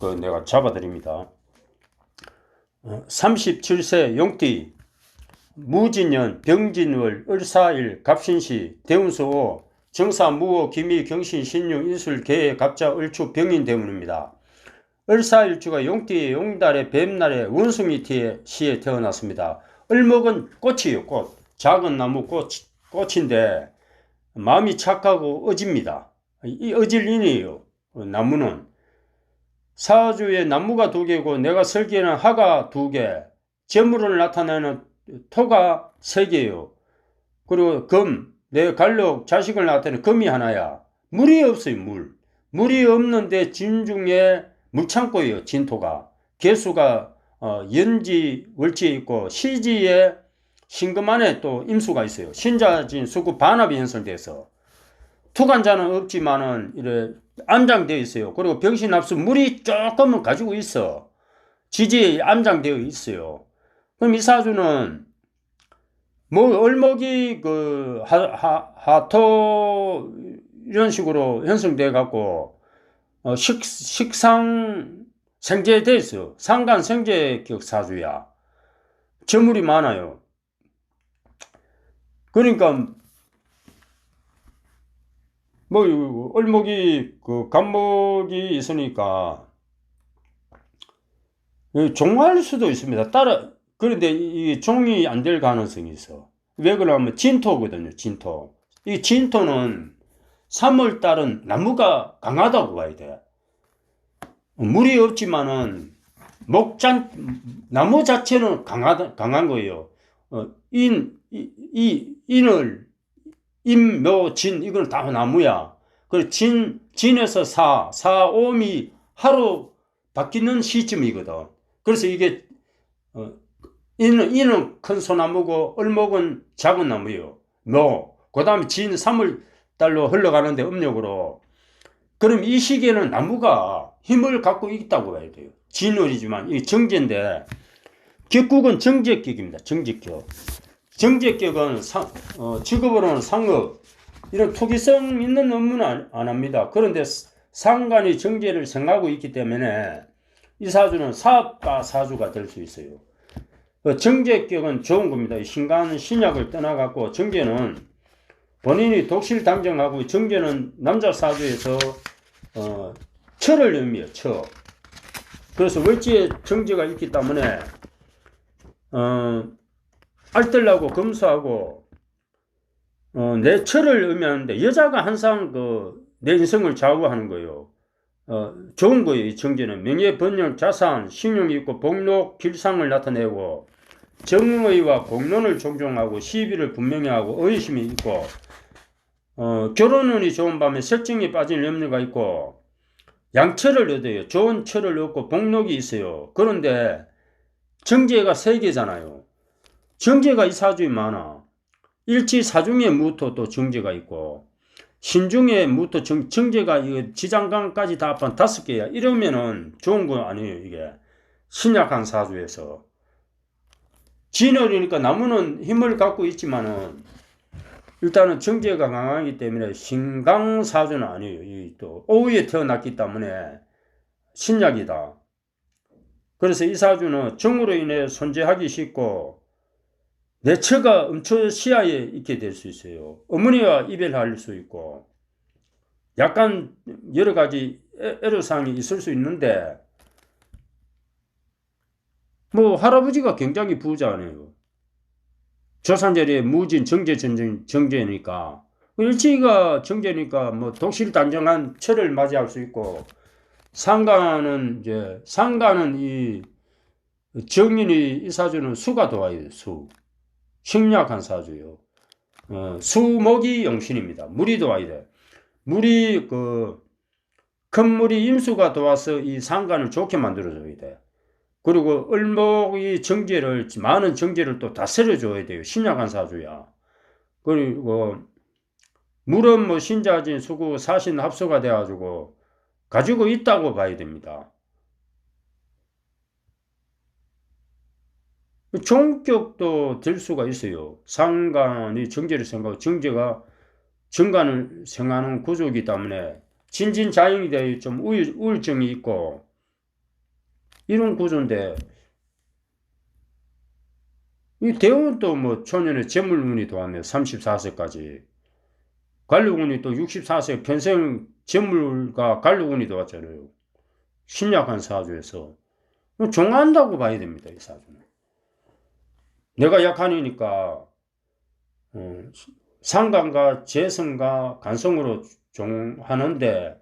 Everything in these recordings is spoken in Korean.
그 내가 잡아드립니다. 어, 37세 용띠 무진년 병진월 을사일 갑신시 대운소 정사 무호 기미 경신 신용 인술 계해 갑자 을축 병인 대운입니다. 을사일주가 용띠의 용달의 뱀날의 원숭이티의 시에 태어났습니다. 을목은 꽃이에요 꽃 작은 나무 꽃, 꽃인데 마음이 착하고 어집니다. 이 어질 인이에요. 어, 나무는 사주에 나무가 두 개고 내가 설계는 하가 두 개, 재물을 나타내는 토가 세 개요. 그리고 금, 내 갈록 자식을 나타내는 금이 하나야. 물이 없어요, 물. 물이 없는데 진중에 물창고예요, 진토가. 개수가 어, 연지, 월지에 있고 시지에 신금 안에 또 임수가 있어요. 신자진 수구 반합이 형성돼서 투간자는 없지만은 이래 암장되어 있어요. 그리고 병신합수 물이 조금은 가지고 있어. 지지에 암장되어 있어요. 그럼 이 사주는 뭐 얼목이 그 하, 하, 하토 이런 식으로 형성돼 갖고 어, 식, 식상 생제돼 있어요. 상간 생제격 사주야. 저물이 많아요. 그러니까 뭐 얼목이 그 간목이 있으니까 이 종할 수도 있습니다. 따라 그런데 이 종이 안 될 가능성이 있어. 왜 그러냐면 진토거든요. 진토. 이 진토는 3월 달은 나무가 강하다고 봐야 돼. 물이 없지만은 목잔 나무 자체는 강하다 강한 거예요. 어, 인, 이, 이 인을 임, 묘, 진 이건 다 나무야. 그 진, 진에서 사, 사옴이 하루 바뀌는 시점이거든. 그래서 이게 어, 이는 이는 큰 소나무고 얼목은 작은 나무예요. 묘. 그 다음에 진 3월 달로 흘러가는데 음력으로. 그럼 이 시기에는 나무가 힘을 갖고 있다고 봐야 돼요. 진월이지만 이 정제인데 격국은 정제격입니다. 정제격. 정제격은 상, 어, 직업으로는 상업 이런 투기성 있는 업무는 안, 안 합니다. 그런데 상관이 정제를 생각하고 있기 때문에 이 사주는 사업가 사주가 될 수 있어요. 그 정제격은 좋은 겁니다. 이 신간 신약을 떠나갖고 정제는 본인이 독실 당정하고 정제는 남자 사주에서 어, 철을 의미해요. 철. 그래서 월지에 정제가 있기 때문에 어, 알뜰하고 검소하고 어, 내 철을 의미하는데 여자가 항상 그 내 인생을 좌우하는 거예요. 어, 좋은 거예요. 이 정제는 명예, 번영, 자산, 신용이 있고 복록, 길상을 나타내고 정의와 공론을 존중하고 시비를 분명히 하고 의심이 있고 어, 결혼운이 좋은 밤에 설정이 빠진 염려가 있고 양철을 얻어요. 좋은 철을 얻고 복록이 있어요. 그런데 정제가 세 개잖아요. 정제가 이 사주에 많아. 일치 사중에 무토 또 정제가 있고 신중에 무토 정, 정제가 이거 지장간까지 다 합한 다섯 개야. 이러면은 좋은 거 아니에요. 이게 신약한 사주에서 진월이니까 나무는 힘을 갖고 있지만은 일단은 정제가 강하기 때문에 신강 사주는 아니에요. 이또 오후에 태어났기 때문에 신약이다. 그래서 이 사주는 정으로 인해 손재하기 쉽고 내 처가 엄청 시야에 있게 될 수 있어요. 어머니와 이별할 수 있고 약간 여러 가지 애로사항이 있을 수 있는데 뭐 할아버지가 굉장히 부자네요. 조산절에 무진 정제 정제니까 일치가 정제니까 뭐 독실 단정한 철을 맞이할 수 있고 상가는 이제 상가는 이 정인이 이 사주는 수가 도와요 수 식약한 사주요. 어, 수목이 영신입니다. 물이 도와야 돼. 물이 그 큰 물이 임수가 도와서 이 상관을 좋게 만들어줘야 돼. 그리고 을목이 정제를 많은 정제를 또 다스려줘야 돼요. 신약한 사주야. 그리고 물은 뭐 신자진 수구 사신 합수가 돼가지고 가지고 있다고 봐야 됩니다. 종격도 될 수가 있어요. 상관이 정제를 생각하고 정제가 정관을 생각하는 구조이기 때문에 진진자영이 되어 좀 우울, 우울증이 있고 이런 구조인데 이 대원도 뭐 초년에 재물운이 도왔네요. 34세까지. 관료운이 또 64세 평생 재물과 관료운이 도왔잖아요. 신약한 사주에서. 종한다고 봐야 됩니다. 이 사주는. 내가 약한이니까 어, 상관과 재성과 간성으로 종하는데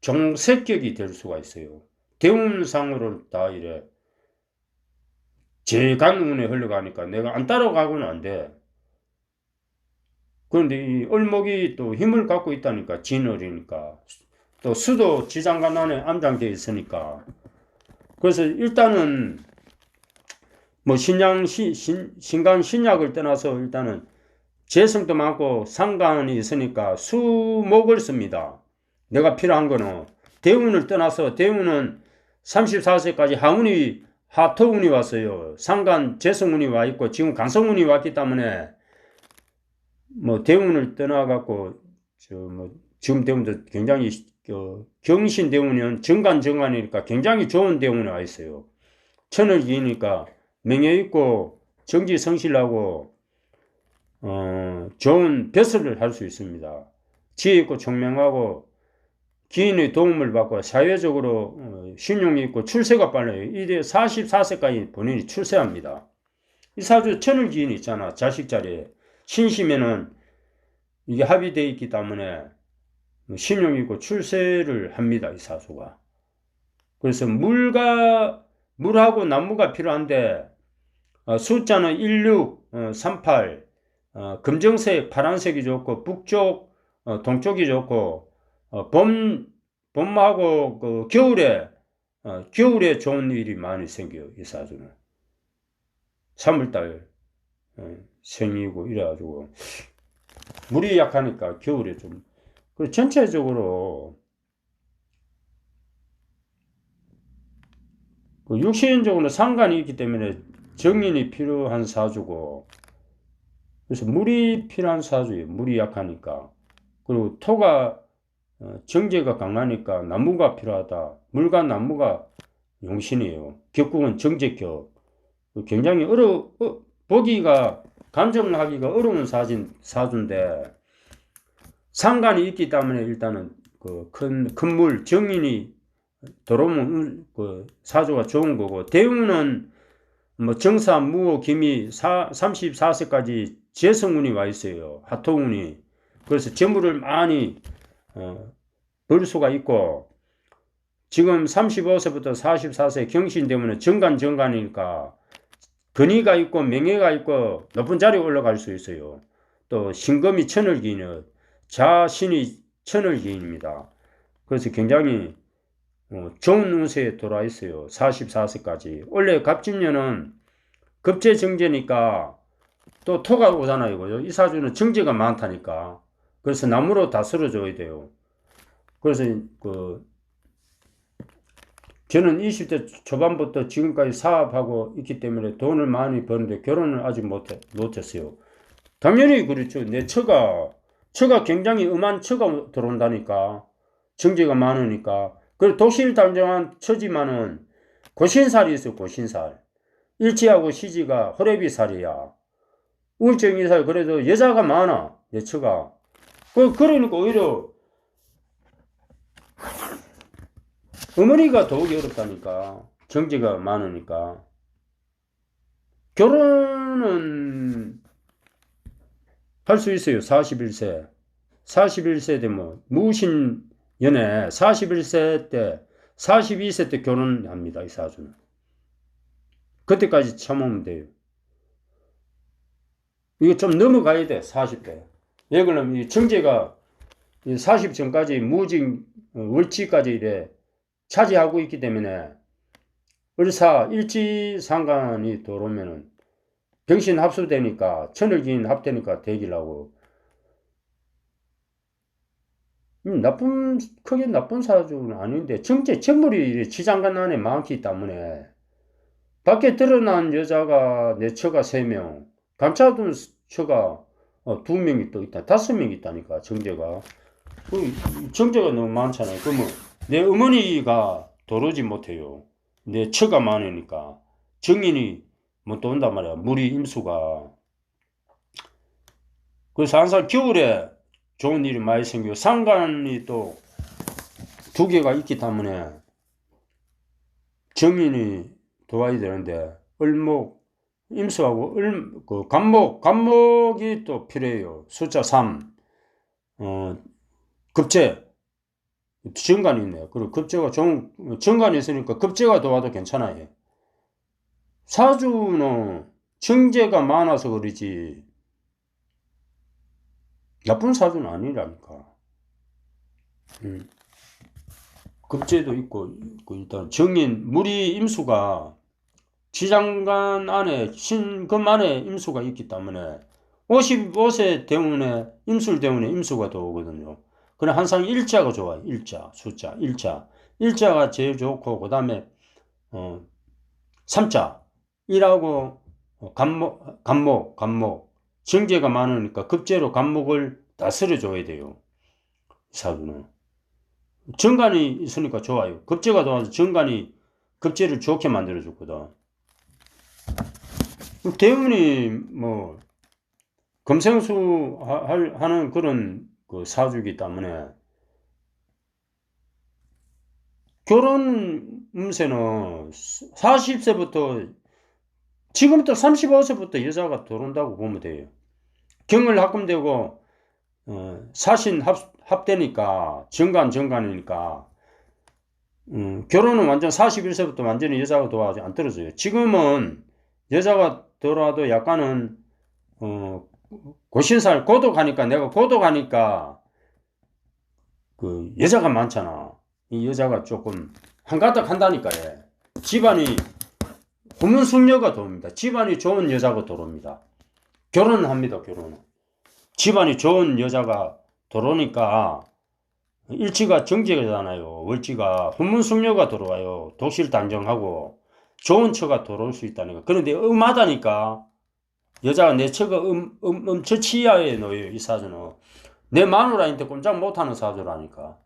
종색격이 될 수가 있어요. 대운상으로 다 이래 제간운에 흘러가니까 내가 안 따라가고는 안 돼. 그런데 이 을목이 또 힘을 갖고 있다니까 진월이니까 또 수도 지장간 안에 암장되어 있으니까 그래서 일단은 뭐 신양 시, 신, 신간 신약을 떠나서 일단은 재성도 많고 상관이 있으니까 수목을 씁니다. 내가 필요한 거는 대운을 떠나서 대운은 34세까지 하운이 하토운이 왔어요. 상간 재성운이 와 있고 지금 강성운이 왔기 때문에 뭐 대운을 떠나갖고 저뭐 지금 대운도 굉장히 어, 경신 대운은 정간 정간이니까 굉장히 좋은 대운이 와 있어요. 천을 기니까 명예 있고 정지 성실하고 어, 좋은 벼슬을 할 수 있습니다. 지혜 있고 총명하고 기인의 도움을 받고 사회적으로 어, 신용이 있고 출세가 빨라요. 이제 44세까지 본인이 출세합니다. 이 사주 천을 기인이 있잖아. 자식 자리에. 신심에는 이게 합의되어 있기 때문에 신용이 있고 출세를 합니다. 이 사주가. 그래서 물과 물하고 나무가 필요한데 어, 숫자는 16, 어, 38, 어, 금정색 파란색이 좋고 북쪽 어, 동쪽이 좋고 어, 봄 봄하고 그 겨울에 어, 겨울에 좋은 일이 많이 생겨요 이 사주는. 3월달 어, 생이고 이래가지고. 물이 약하니까 겨울에 좀. 그 전체적으로 육신적으로 상관이 있기 때문에 정인이 필요한 사주고 그래서 물이 필요한 사주예요. 물이 약하니까. 그리고 토가 어, 정제가 강하니까 나무가 필요하다. 물과 나무가 용신이에요. 격국은 정제격. 굉장히 어려 어, 보기가 감정하기가 어려운 사진 사주인데 상관이 있기 때문에 일단은 그 큰 큰 물 정인이 들어오면 그 사주가 좋은 거고 대운은 뭐 정사 무호 김이 34세까지 재성운이 와 있어요. 하토운이. 그래서 재물을 많이 어, 벌 수가 있고 지금 35세부터 44세 경신 때문에 정간 정간이니까 근위가 있고 명예가 있고 높은 자리에 올라갈 수 있어요. 또 신금이 천을 기는 자신이 천을 기입니다. 그래서 굉장히 어, 좋은 운세에 돌아 있어요. 44세까지. 원래 갑진년은 급제 정제니까 또 토가 오잖아요. 이 사주는 정제가 많다니까. 그래서 나무로 다스려줘야 돼요. 그래서 그 저는 20대 초반부터 지금까지 사업하고 있기 때문에 돈을 많이 버는데 결혼을 아직 못해, 못했어요. 당연히 그렇죠. 내 처가, 처가 굉장히 음한 처가 들어온다니까. 정제가 많으니까. 그리고 도시를 단정한 처지만은 고신살이 있어, 고신살. 일치하고 시지가 호래비살이야. 우울증이살 그래도 여자가 많아, 내 처가. 그, 그러니까 오히려 어머니가 더욱이 어렵다니까. 정제가 많으니까. 결혼은 할 수 있어요. 41세. 41세 되면 무신 연애 41세 때 42세 때 결혼합니다. 이 사주는. 그때까지 참으면 돼요. 이거 좀 넘어가야 돼. 40대. 왜 그러냐면 이 정제가 40 전까지 무징 어, 월치까지 이래 차지하고 있기 때문에 을사 일지상관이 들어오면은 병신 합수되니까 천을기인 합되니까 대기라고 음, 나쁜 크게 나쁜 사주는 아닌데 정제 정물이 지장간 안에 많기 때문에. 밖에 드러난 여자가 내 처가 세명 감춰둔 처가 어, 두 명이 또 있다. 다섯 명이 있다니까 정제가. 그 정제가 너무 많잖아요. 그러면 내 어머니가 도르지 못해요. 내 처가 많으니까. 정인이 못 온단 말이야. 물이 임수가. 그래서 항상 겨울에 좋은 일이 많이 생기고 상관이 또 두 개가 있기 때문에 정인이 도와야 되는데 을목 임수하고 을, 그 간목 간목이 또 필요해요. 숫자 3 어, 급제 정관이 있네요. 그리고 급제가 정, 정관이 있으니까 급제가 도와도 괜찮아요. 사주는 정제가 많아서 그러지 나쁜 사주는 아니라니까. 음. 급제도 있고, 있고 일단 정인 물이 임수가 지장간 안에 신금 안에 임수가 있기 때문에 55세 때문에 임술 때문에 임수가 들어오거든요. 그래 항상 일자가 좋아요. 일자 숫자 일자 일자가 제일 좋고 그 다음에 어, 삼자 일하고 어, 간목 간목 간목 정제가 많으니까 급제로 간목을 다스려 줘야 돼요. 사주는 정관이 있으니까 좋아요. 급제가 좋아서 정관이 급제를 좋게 만들어 줬거든. 대운이 뭐 금생수 하- 할- 하는 그런 그 사주이기 때문에 결혼 운세는 40세부터 지금부터 35세부터 여자가 들어온다고 보면 돼요. 경을 합금되고 어, 사신 합, 합되니까 정관 정관이니까 음, 결혼은 완전 41세부터 완전히 여자가 들어와서 안 떨어져요. 지금은 여자가 들어와도 약간은 어, 고신살 고독하니까 내가 고독하니까 그 여자가 많잖아. 이 여자가 조금 한가닥 한다니까 예. 집안이 후문숙녀가 들어옵니다. 집안이 좋은 여자가 들어옵니다. 결혼을 합니다. 결혼은. 집안이 좋은 여자가 들어오니까 일치가 정제잖아요. 월지가 훈문숙녀가 들어와요. 독실 단정하고 좋은 처가 들어올 수 있다니까. 그런데 음하다니까 여자가 내 처가 음, 음, 엄청 치하에 놓여요. 이 사주는. 내 마누라한테 꼼짝 못하는 사주라니까.